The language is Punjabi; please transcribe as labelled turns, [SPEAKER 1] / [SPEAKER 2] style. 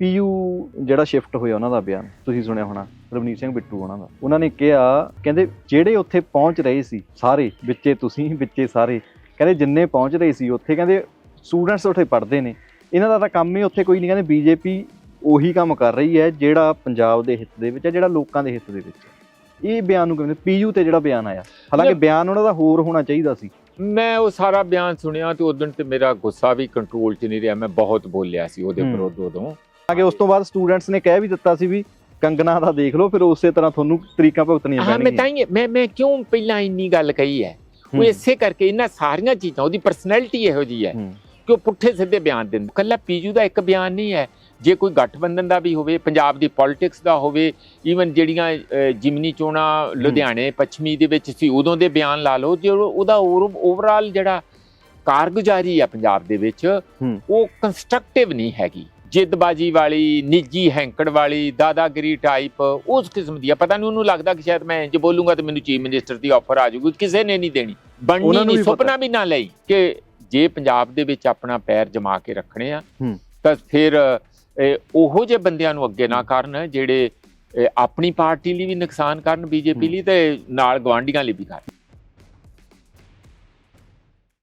[SPEAKER 1] ਪੀਯੂ ਜਿਹੜਾ ਸ਼ਿਫਟ ਹੋਇਆ ਉਹਨਾਂ ਦਾ ਬਿਆਨ ਤੁਸੀਂ ਸੁਣਿਆ ਹੋਣਾ ਰਵਨੀਤ ਸਿੰਘ ਬਿੱਟੂ ਉਹਨਾਂ ਦਾ। ਉਹਨਾਂ ਨੇ ਕਿਹਾ ਕਹਿੰਦੇ ਜਿਹੜੇ ਉੱਥੇ ਪਹੁੰਚ ਰਹੇ ਸੀ ਸਾਰੇ ਵਿੱਚੇ ਤੁਸੀਂ ਵਿੱਚੇ ਸਾਰੇ ਕਹਿੰਦੇ ਜਿੰਨੇ ਪਹੁੰਚ ਰਹੇ ਸੀ ਉੱਥੇ ਕਹਿੰਦੇ ਸਟੂਡੈਂਟਸ ਉੱਥੇ ਪੜ੍ਹਦੇ ਨੇ। ਇਹਨਾਂ ਦਾ ਤਾਂ ਕੰਮ ਹੀ ਉੱਥੇ ਕੋਈ ਨਹੀਂ ਕਹਿੰਦੇ ਬੀਜੇਪੀ ਉਹੀ ਕੰਮ ਕਰ ਰਹੀ ਹੈ ਜਿਹੜਾ ਪੰਜਾਬ ਦੇ ਹਿੱਤ ਦੇ ਵਿੱਚ ਹੈ ਜਿਹੜਾ ਲੋਕਾਂ ਦੇ ਹਿੱਤ ਦੇ ਵਿੱਚ ਹੈ। ਇਹ ਬਿਆਨ ਨੂੰ ਕਹਿੰਦੇ ਪੀਯੂ ਤੇ ਜਿਹੜਾ ਬਿਆਨ ਆਇਆ। ਹਾਲਾਂਕਿ ਬਿਆਨ ਉਹਨਾਂ ਦਾ ਹੋਰ ਹੋਣਾ ਚਾਹੀਦਾ ਸੀ।
[SPEAKER 2] ਮੈਂ ਉਹ ਸਾਰਾ ਬਿਆਨ ਸੁਣਿਆ ਤੇ ਉਦੋਂ ਤੇ ਮੇਰਾ ਗੁੱਸਾ ਵੀ ਕੰਟਰੋਲ 'ਚ ਨਹੀਂ ਰਿਹਾ ਮੈਂ ਬਹੁਤ ਬੋਲਿਆ ਸੀ ਉਹਦੇ। ਵਿਰੁੱਧ ਉਦੋਂ।
[SPEAKER 1] ਕਿ ਉਸ ਤੋਂ ਬਾਅਦ ਸਟੂਡੈਂਟਸ ਨੇ ਕਹਿ ਵੀ ਦਿੱਤਾ ਸੀ ਵੀ ਕੰਗਨਾ ਦਾ ਦੇਖ ਲਓ ਫਿਰ ਉਸੇ ਤਰ੍ਹਾਂ ਤੁਹਾਨੂੰ ਤਰੀਕਾਂ ਭੁਗਤਣੀਆਂ
[SPEAKER 2] ਹਾਂ ਮੈਂ ਤਾਂ ਹੀ ਮੈਂ ਮੈਂ ਕਿਉਂ ਪਹਿਲਾਂ ਇੰਨੀ ਗੱਲ ਕਹੀ ਹੈ ਉਹ। ਇਸੇ ਕਰਕੇ ਇਹਨਾਂ ਸਾਰੀਆਂ ਚੀਜ਼ਾਂ ਉਹਦੀ ਪਰਸਨੈਲਿਟੀ ਇਹੋ ਜੀ ਹੈ। ਕਿ ਉਹ ਪੁੱਠੇ ਸਿੱਧੇ ਬਿਆਨ ਦਿੰਦਾ ਕੱਲਾ ਪੀਜੂ ਦਾ ਇੱਕ ਬਿਆਨ ਨਹੀਂ ਹੈ ਜੇ ਕੋਈ ਗੱਠਬੰਧਨ ਦਾ ਵੀ ਹੋਵੇ ਪੰਜਾਬ ਦੀ ਪੋਲਿਟਿਕਸ ਦਾ ਹੋਵੇ ਈਵਨ ਜਿਹੜੀਆਂ ਜਿਮਨੀ ਚੋਣਾਂ ਲੁਧਿਆਣੇ ਪੱਛਮੀ ਦੇ ਵਿੱਚ ਸੀ ਉਦੋਂ ਦੇ ਬਿਆਨ ਲਾ ਲਓ ਜੇ ਉਹ- ਉਹਦਾ ਓਵਰਆਲ ਜਿਹੜਾ ਕਾਰਗੁਜ਼ਾਰੀ ਆ ਪੰਜਾਬ ਦੇ ਵਿੱਚ। ਉਹ ਕੰਸਟਰਕਟਿਵ ਨਹੀਂ ਹੈਗੀ ਜਿੱਦਬਾਜੀ ਵਾਲੀ ਨਿੱਜੀ ਹੈਂਕੜ ਵਾਲੀ ਦਾਦਾਗਿਰੀ ਟਾਈਪ ਉਸ ਕਿਸਮ ਦੀ ਆ ਪਤਾ ਨਹੀਂ ਉਹਨੂੰ ਲੱਗਦਾ ਕਿ ਸ਼ਾਇਦ ਮੈਂ ਜੇ ਬੋਲੂੰਗਾ ਤੇ ਮੈਨੂੰ ਚੀਫ ਮਿਨਿਸਟਰ ਦੀ ਆਫਰ ਆ ਜਾਊਗੀ ਕਿਸੇ ਨੇ ਨਹੀਂ ਦੇਣੀ ਬਣਨੀ ਨਹੀਂ। ਸੁਪਨਾ ਵੀ ਨਾ ਲਈ ਕਿ ਜੇ ਪੰਜਾਬ ਦੇ ਵਿੱਚ ਆਪਣਾ ਪੈਰ ਜਮਾ ਕੇ ਰੱਖਣੇ ਆ। ਤਾਂ ਫਿਰ ਉਹੋ ਜਿਹੇ ਬੰਦਿਆਂ ਨੂੰ ਅੱਗੇ ਨਾ ਕਰਨ ਜਿਹੜੇ ਆਪਣੀ ਪਾਰਟੀ ਲਈ ਵੀ ਨੁਕਸਾਨ ਕਰਨ ਬੀਜੇਪੀ। ਲਈ ਤੇ ਨਾਲ ਗਵਾਂਢੀਆਂ ਲਈ ਵੀ ਕਰਨ